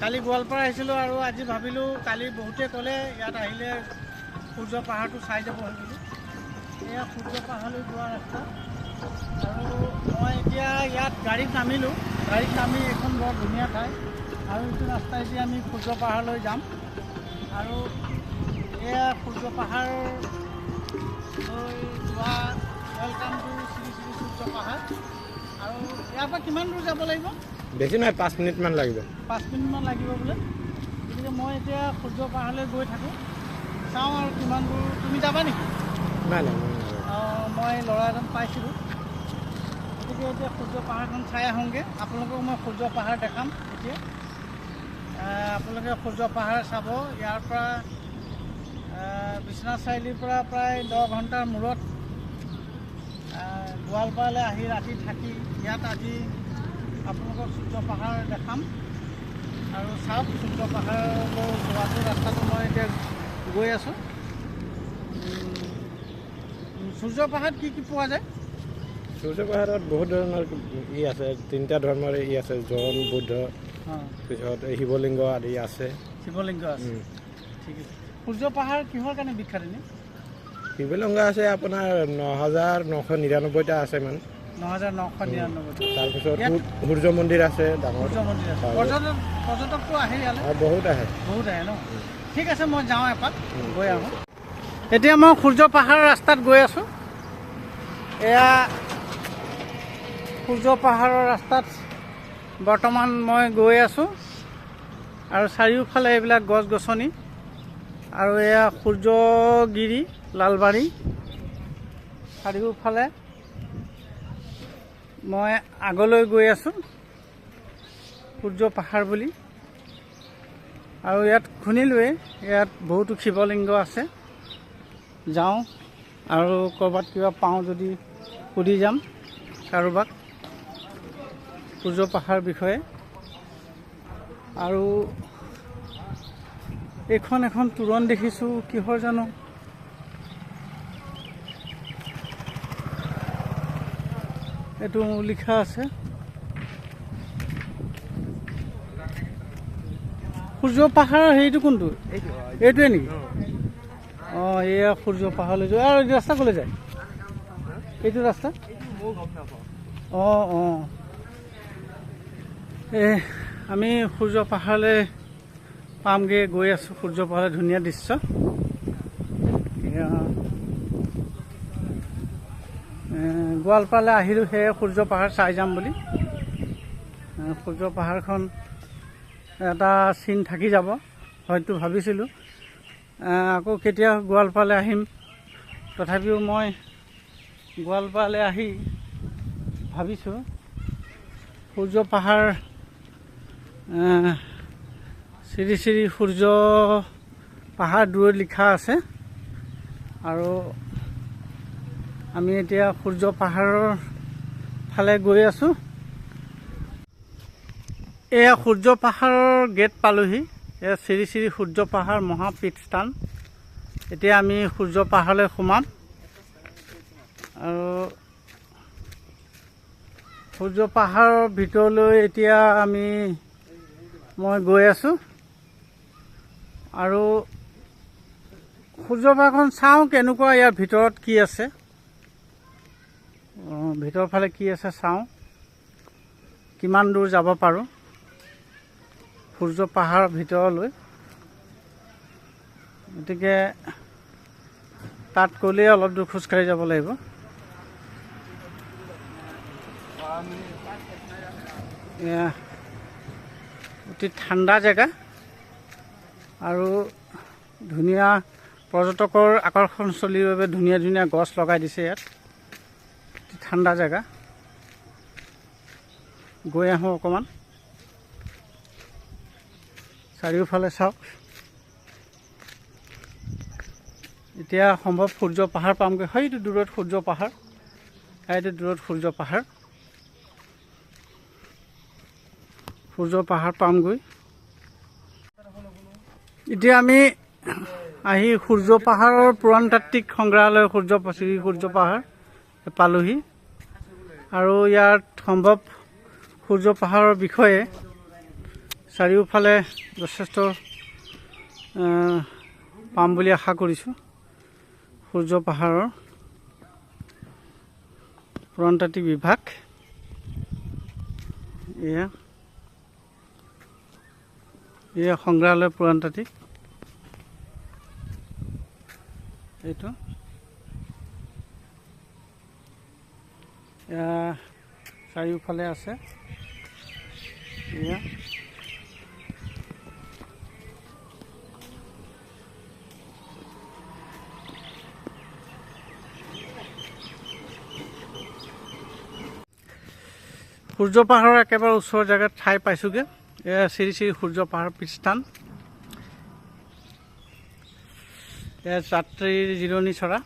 কালি গোৱালপাৰা আহিছিলোঁ আৰু আজি ভাবিলোঁ কালি বহুতে ক'লে ইয়াত আহিলে সূৰ্য পাহাৰটো চাই যাব বুলি। এয়া সূৰ্য পাহাৰলৈ যোৱা ৰাস্তা। আৰু মই এতিয়া ইয়াত গাড়ীত নামিলোঁ। গাড়ীত নামি এইখন বৰ ধুনীয়া ঠাই। আৰু এইটো ৰাস্তাইদি আমি সূৰ্য পাহাৰলৈ যাম। আৰু এয়া সূৰ্য পাহাৰলৈ যোৱা ৱেলকাম টু শ্ৰী শ্ৰী সূৰ্য পাহাৰ। আৰু ইয়াৰ পৰা কিমান দূৰ যাব লাগিব? বেছি নহয় পাঁচ মিনিটমান লাগিব। পাঁচ মিনিটমান লাগিব বোলে। গতিকে মই এতিয়া সূৰ্য পাহাৰলৈ গৈ থাকোঁ। চাওঁ আৰু কিমান দূৰ। তুমি যাবা নেকি? নাই নাই মই নাযাওঁ। অঁ, মই ল'ৰা এজন পাইছিলোঁ। গতিকে এতিয়া সূৰ্য পাহাৰখন চাই আহোঁগৈ। আপোনালোকক মই সূৰ্য পাহাৰ দেখাম এতিয়া। আপোনালোকে সূৰ্য পাহাৰ চাব। ইয়াৰ পৰা বিশ্বনাথ চাৰিআলিৰ পৰা প্ৰায় দহ ঘণ্টাৰ মূৰত গোৱালপাৰালৈ আহি ৰাতি থাকি ইয়াত আজি আপোনালোকক সূৰ্য পাহাৰ দেখাম। আৰু চাওক সূৰ্য পাহাৰলৈ যোৱাটো ৰাস্তাটো মই এতিয়া গৈ আছোঁ। সূৰ্য পাহাৰত কি কি পোৱা যায়? সূৰ্য পাহাৰত বহুত ধৰণৰ ই আছে তিনিটা ধৰ্মৰ ই আছে জৈন বুদ্ধ পিছত শিৱলিংগ আদি আছে। শিৱলিংগ আছে। ঠিক আছে। সূৰ্য পাহাৰ কিহৰ কাৰণে বিখ্যাত এনেই শিৱলিংগ আছে আপোনাৰ ন হাজাৰ নশ নিৰান্নব্বৈটা আছে ইমান। ন হাজাৰ নশ নিৰান্নব্বৈ তাৰপিছত সূৰ্য মন্দিৰ আছে ডাঙৰ। সূৰ্য মন্দিৰ আছে। হয়। পৰ্যটক পৰ্যটকটো আহে ইয়ালৈ। আৰু বহুত আহে। বহুত আহে ন? ঠিক আছে মই যাওঁ এপাক। উম। গৈ আহোঁ। এতিয়া মই সূৰ্য পাহাৰৰ ৰাস্তাত গৈ আছোঁ। এয়া সূৰ্য পাহাৰৰ ৰাস্তাত বৰ্তমান মই গৈ আছোঁ। আৰু চাৰিওফালে এইবিলাক গছ গছনি আৰু এয়া সূৰ্যগিৰি লালবাৰী। চাৰিওফালে মই আগলৈ গৈ আছোঁ। সূৰ্য পাহাৰ বুলি। আৰু ইয়াত শুনিলোৱে ইয়াত বহুতো শিৱলিংগ আছে। যাওঁ আৰু ক'ৰবাত কিবা পাওঁ যদি সুধি যাম কাৰোবাক। সূৰ্য পাহাৰ বিষয়ে। আৰু এইখন এখন তোৰণ দেখিছোঁ কিহৰ জানো? এইটো লিখা আছে। সূৰ্য পাহাৰৰ হেৰিটো কোনটো? এইটোৱে নেকি? অঁ, এয়া সূৰ্য পাহাৰলৈ যোৱা। আৰু ৰাস্তা ক'লৈ যায়? এইটো ৰাস্তা? অঁ অঁ। এই আমি সূৰ্য পাহাৰলৈ পামগৈ, গৈ আছোঁ। সূৰ্য পাহাৰৰ ধুনীয়া দৃশ্য। গোৱালপাৰালৈ আহিলোঁ সেয়ে সূৰ্য পাহাৰ চাই যাম বুলি। সূৰ্য পাহাৰখন এটা চিন থাকি যাব হয়তো ভাবিছিলোঁ। আকৌ কেতিয়া গোৱালপাৰালৈ আহিম তথাপিও মই গোৱালপাৰালৈ আহি ভাবিছোঁ। সূৰ্য পাহাৰ শ্ৰী শ্ৰী সূৰ্য পাহাৰ দূৰত লিখা আছে। আৰু আমি এতিয়া সূৰ্য পাহাৰৰ ফালে গৈ আছোঁ। এয়া সূৰ্য পাহাৰৰ গেট পালোহি। এয়া শ্ৰী শ্ৰী সূৰ্য পাহাৰ মহাপীঠ স্থান এতিয়া আমি সূৰ্য পাহাৰলৈ সোমাম। আৰু সূৰ্য পাহাৰৰ ভিতৰলৈ এতিয়া আমি মই গৈ আছোঁ। আৰু সূৰ্য পাহাৰখন চাওঁ কেনেকুৱা ইয়াৰ ভিতৰত কি আছে। ভিতৰৰ ফালে কি আছে চাওঁ। কিমান দূৰ যাব পাৰোঁ। সূৰ্য পাহাৰৰ ভিতৰলৈ। গতিকে তাত গ'লেই অলপ দূৰ খোজকাঢ়ি যাব লাগিব। অতি ঠাণ্ডা জেগা। আৰু ধুনীয়া পৰ্যটকৰ আকৰ্ষণস্থলীৰ বাবে ধুনীয়া ধুনীয়া গছ লগাই দিছে ইয়াত। ঠাণ্ডা জেগা। গৈ আহোঁ অকণমান। চাৰিওফালে চাওক। এতিয়া সম্ভৱ সূৰ্য পাহাৰ পামগৈ। সেইটো দূৰত সূৰ্য পাহাৰ। সেইটো দূৰত সূৰ্য পাহাৰ। সূৰ্য পাহাৰ পামগৈ। এতিয়া আমি আহি সূৰ্য পাহাৰৰ পুৰাণতাত্ত্বিক সংগ্ৰহালয় সূৰ্য শ্ৰী সূৰ্য পাহাৰ পালোহি। আৰু ইয়াত সম্ভৱ সূৰ্য পাহাৰৰ বিষয়ে চাৰিওফালে যথেষ্ট পাম বুলি আশা কৰিছোঁ। সূৰ্য পাহাৰৰ পুৰণতাত্ত্বিক বিভাগ। এয়া। এয়া সংগ্ৰহালয় পুৰণতাত্ত্বিক এইটো। চাৰিওফালে আছে। এয়া। সূৰ্য পাহাৰৰ একেবাৰে ওচৰৰ জেগাত ঠাই পাইছোঁগৈ। এয়া শ্ৰী শ্ৰী সূৰ্য পাহাৰ পীঠস্থান এয়া যাত্ৰীৰ জিৰণি চৰা।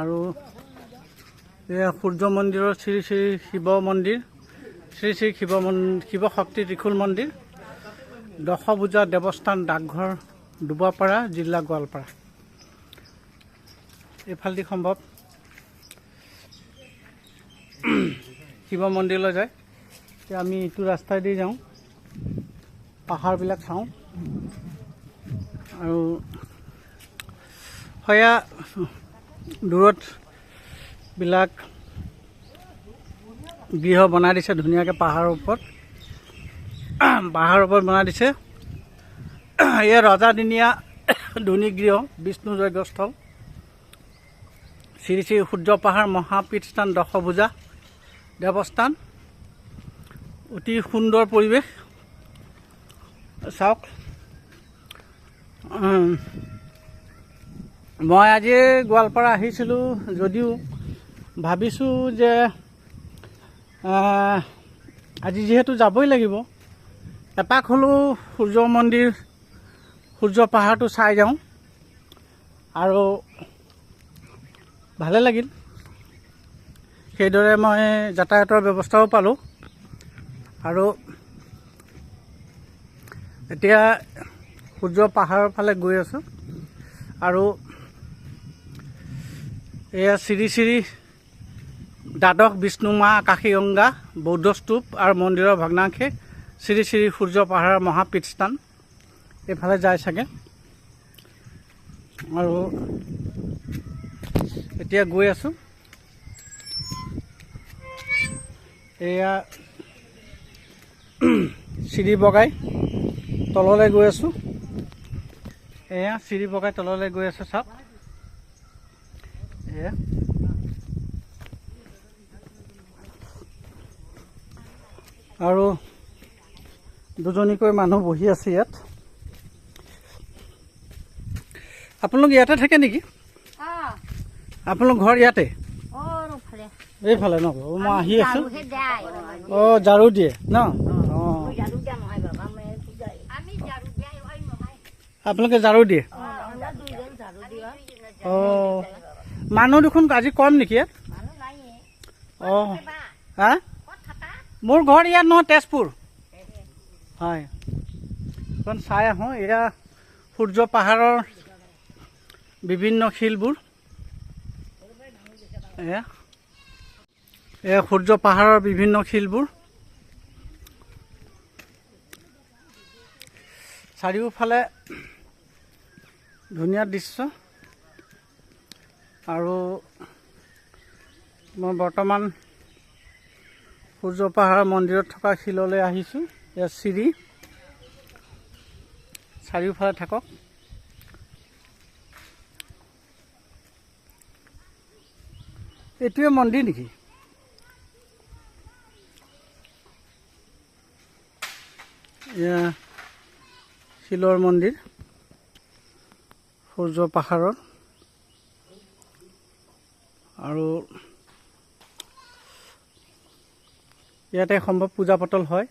আৰু এয়া সূৰ্য মন্দিৰৰ শ্ৰী শ্ৰী শিৱ মন্দিৰ শ্ৰী শ্ৰী শিৱ মন শিৱ শক্তি ত্ৰিশূল মন্দিৰ দশভূজা দেৱস্থান ডাকঘৰ ডুবাপাৰা জিলা গোৱালপাৰা। এইফালেদি সম্ভৱ। শিৱ মন্দিৰলৈ যায়। এতিয়া আমি ইটো ৰাস্তাইদি যাওঁ। পাহাৰবিলাক চাওঁ। আৰু সেয়া দূৰত বিলাক গৃহ বনাই দিছে ধুনীয়াকৈ পাহাৰৰ ওপৰত। পাহাৰৰ ওপৰত বনাই দিছে। এয়া ৰজাদিনীয়া ধুনী গৃহ বিষ্ণু যজ্ঞস্থল শ্ৰী শ্ৰী সূৰ্য পাহাৰ মহাপীঠস্থান দশভূজা দেৱস্থান। অতি সুন্দৰ পৰিৱেশ। চাওক। মই আজি গোৱালপাৰা আহিছিলোঁ যদিও ভাবিছোঁ যে আজি যিহেতু যাবই লাগিব এপাক হ'লেও সূৰ্য মন্দিৰ সূৰ্য পাহাৰটো চাই যাওঁ। আৰু ভালে লাগিল। সেইদৰে মই যাতায়াতৰ ব্যৱস্থাও পালোঁ। আৰু এতিয়া সূৰ্য পাহাৰৰ ফালে গৈ আছোঁ। আৰু এয়া শ্ৰী শ্ৰী দ্বাদশ বিষ্ণু মা আকাশী গংগা, বৌদ্ধ স্তূপ আৰু মন্দিৰৰ ভগ্নাংশে শ্ৰী শ্ৰী সূৰ্য পাহাৰৰ মহাপীঠস্থান। এইফালে যায় চাগে। আৰু এতিয়া গৈ আছোঁ। এয়া চিৰি বগাই তললৈ গৈ আছোঁ। এয়া চিৰি বগাই তললৈ গৈ আছোঁ চাওক। আৰু দুজনীকৈ মানুহ বহি আছে ইয়াত। আপোনালোক ইয়াতে থাকে নেকি? আপোনালোক ঘৰ ইয়াতে? এইফালে ন? মই আহি আছোঁ। অঁ ঝাৰু দিয়ে ন? অঁ। মই ঝাৰু দিয়া নহয় বাবা মই পূজাৰী। আমি ঝাৰু দিয়া হয় নহয়। আপোনালোকে ঝাৰু দিয়ে? অঁ মানুহ দেখোন আজি কম নেকি ইয়াত? অঁ। হা? মোৰ ঘৰ ইয়াত নহয় তেজপুৰ। হয়। এখন চাই আহোঁ এয়া সূৰ্য পাহাৰৰ বিভিন্ন শিলবোৰ। এয়া। এয়া সূৰ্য পাহাৰৰ বিভিন্ন শিলবোৰ। চাৰিওফালে ধুনীয়া দৃশ্য। আৰু মই বৰ্তমান সূৰ্য পাহাৰ মন্দিৰত থকা শিললৈ আহিছোঁ। ইয়াত চিৰি। চাৰিওফালে থাকক। এইটোৱে মন্দিৰ নেকি? এয়া শিলৰ মন্দিৰ। সূৰ্য পাহাৰৰ আৰু ইয়াতে সম্ভৱ পূজা পাতল হয়।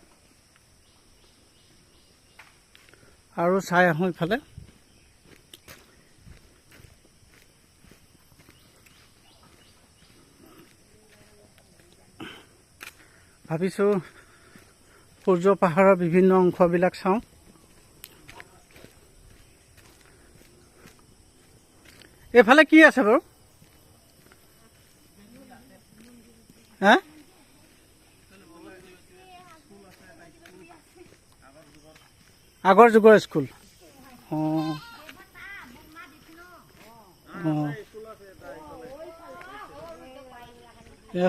আৰু চাই আহোঁ ইফালে। ভাবিছোঁ সূৰ্য পাহাৰৰ বিভিন্ন অংশবিলাক চাওঁ। এইফালে কি আছে বাৰু হা আগৰ যুগৰ স্কুল। অঁ। অঁ।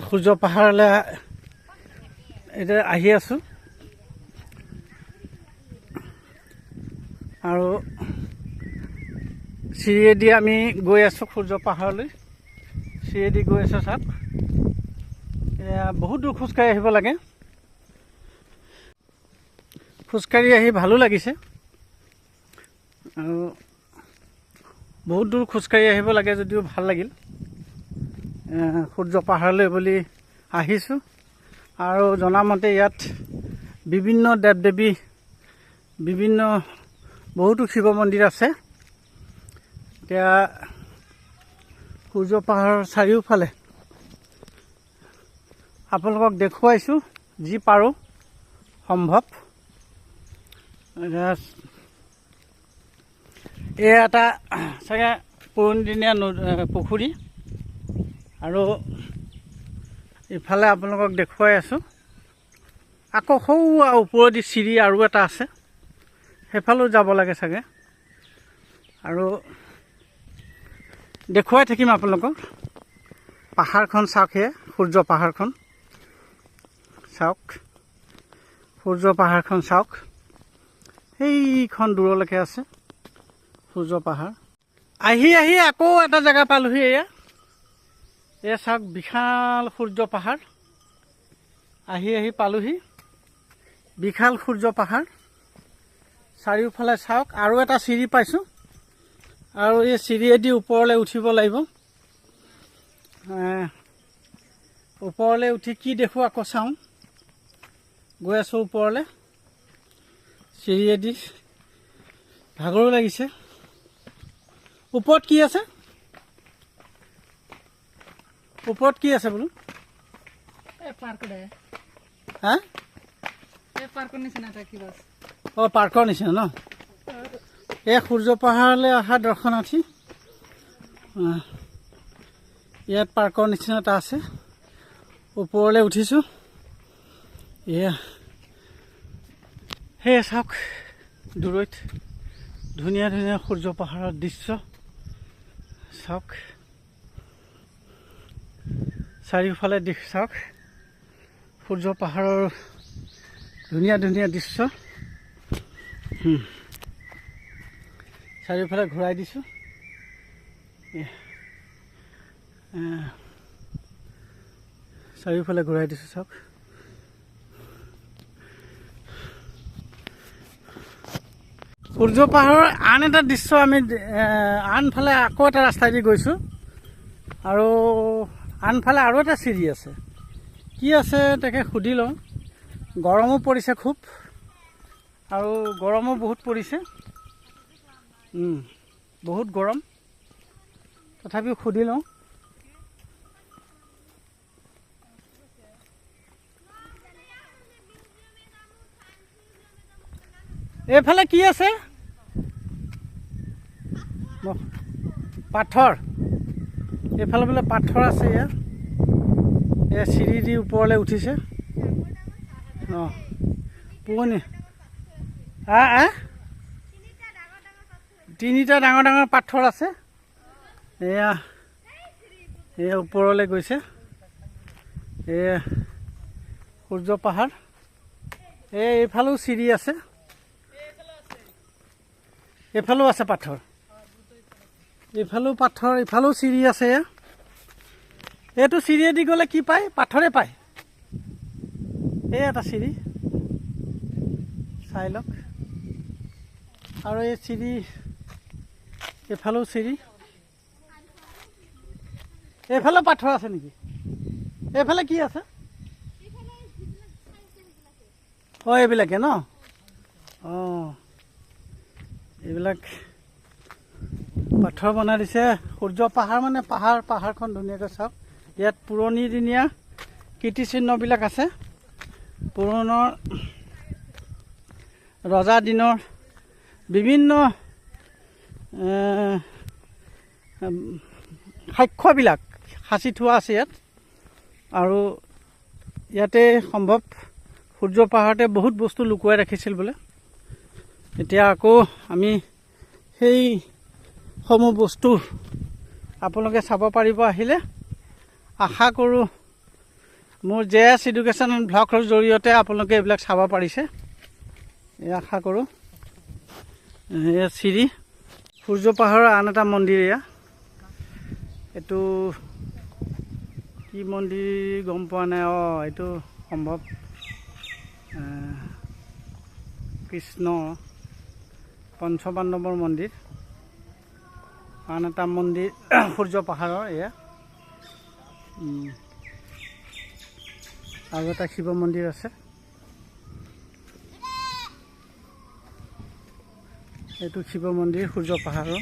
সূৰ্য পাহাৰলৈ এতিয়া আহি আছোঁ। আৰু চিৰিয়েদি আমি গৈ আছোঁ সূৰ্য পাহাৰলৈ। চিৰিয়েদি গৈ আছোঁ চাওক এয়া বহুত দূৰ খোজকাঢ়ি আহিব লাগে। খোজকাঢ়ি আহি ভালো লাগিছে। আৰু বহুত দূৰ খোজকাঢ়ি আহিব লাগে যদিও ভাল লাগিল। সূৰ্য পাহাৰলৈ বুলি আহিছোঁ। আৰু জনামতে ইয়াত বিভিন্ন দেৱ দেৱী বিভিন্ন বহুতো শিৱ মন্দিৰ আছে। এতিয়া সূৰ্য পাহাৰৰ চাৰিওফালে আপোনালোকক দেখুৱাইছোঁ যি পাৰোঁ সম্ভৱ। এয়া এটা চাগে পুৰণিদিনীয়া পুখুৰী। আৰু ইফালে আপোনালোকক দেখুৱাই আছোঁ। আকৌ সৌ ওপৰেদি চিৰি আৰু এটা আছে। সেইফালেও যাব লাগে চাগে। আৰু দেখুৱাই থাকিম আপোনালোকক। পাহাৰখন চাওক সেয়া সূৰ্য পাহাৰখন। চাওক। সূৰ্য পাহাৰখন চাওক। সেইখন দূৰলৈকে আছে। সূৰ্য পাহাৰ। আহি আহি আকৌ এটা জেগা পালোহি এয়া। এয়া চাওক বিশাল সূৰ্য পাহাৰ। আহি আহি পালোহি। বিশাল সূৰ্য পাহাৰ। চাৰিওফালে চাওক আৰু এটা চিৰি পাইছোঁ। আৰু এই চিৰিয়েদি ওপৰলৈ উঠিব লাগিব। ওপৰলৈ উঠি কি দেখোঁ আকৌ চাওঁ। গৈ আছোঁ ওপৰলৈ। চিৰিয়েদি ভাগৰো লাগিছে। ওপৰত কি আছে? ওপৰত কি আছে বোলো। হা। অঁ পাৰ্কৰ নিচিনা ন? এই সূৰ্য পাহাৰলৈ অহা দৰ্শনাৰ্থী। ইয়াত পাৰ্কৰ নিচিনা এটা আছে। ওপৰলৈ উঠিছোঁ। এয়া সেয়ে চাওক দূৰৈত ধুনীয়া ধুনীয়া সূৰ্য পাহাৰৰ দৃশ্য। চাওক চাৰিওফালে দিশ চাওক সূৰ্য পাহাৰৰ ধুনীয়া ধুনীয়া দৃশ্য। চাৰিওফালে ঘূৰাই দিছোঁ। চাৰিওফালে ঘূৰাই দিছোঁ চাওক। সূৰ্য পাহাৰৰ আন এটা দৃশ্য আমি আনফালে আকৌ এটা ৰাস্তাইদি গৈছোঁ। আৰু আনফালে আৰু এটা চিৰি আছে। কি আছে তাকে সুধি লওঁ। গৰমো পৰিছে খুব। আৰু গৰমো বহুত পৰিছে। বহুত গৰম। তথাপিও সুধি লওঁ। এইফালে কি আছে? পাথৰ। এইফালে বোলে পাথৰ আছে ইয়াত এয়া চিৰি দি ওপৰলৈ উঠিছে। অঁ, পুৰণি। আ আ? তিনিটা ডাঙৰ ডাঙৰ পাথৰ আছে। এয়া এয়া ওপৰলৈ গৈছে। এয়া সূৰ্য পাহাৰ। এই এইফালেও চিৰি আছে। এইফালেও আছে পাথৰ। এইফালেও পাথৰ ইফালেও চিৰি আছে। এইটো চিৰিয়েদি গ'লে কি পায়? পাথৰে পায়। এই এটা চিৰি। চাই লওক। আৰু এই চিৰি, এইফালেও চিৰি। এইফালেও পাথৰ আছে নেকি? এইফালে কি আছে? অঁ, এইবিলাকে ন? অঁ, এইবিলাক পাথৰ বনাই দিছে। সূৰ্য পাহাৰ মানে পাহাৰ পাহাৰখন ধুনীয়াকৈ চাওক। ইয়াত পুৰণিদিনীয়া কীৰ্তিচিহ্নবিলাক আছে। পুৰণৰ ৰজা দিনৰ বিভিন্ন সাক্ষ্যবিলাক সাঁচি থোৱা আছে ইয়াত। আৰু ইয়াতে সম্ভৱ সূৰ্য পাহাৰতে বহুত বস্তু লুকুৱাই ৰাখিছিল বোলে। এতিয়া আকৌ আমি সেই সমূহ বস্তু আপোনালোকে চাব পাৰিব আহিলে। আশা কৰোঁ মোৰ জে এছ ইডুকেশ্যন ব্লগৰ জৰিয়তে আপোনালোকে এইবিলাক চাব পাৰিছে। এই আশা কৰোঁ। এয়া চিৰি সূৰ্য পাহাৰৰ আন এটা মন্দিৰ এয়া। এইটো কি মন্দিৰ গম পোৱা নাই? অঁ এইটো সম্ভৱ। কৃষ্ণ পঞ্চপাণ্ডৱৰ মন্দিৰ। আন এটা মন্দিৰ সূৰ্য পাহাৰৰ এয়া। আৰু এটা শিৱ মন্দিৰ আছে এইটো শিৱ মন্দিৰ, সূৰ্য পাহাৰৰ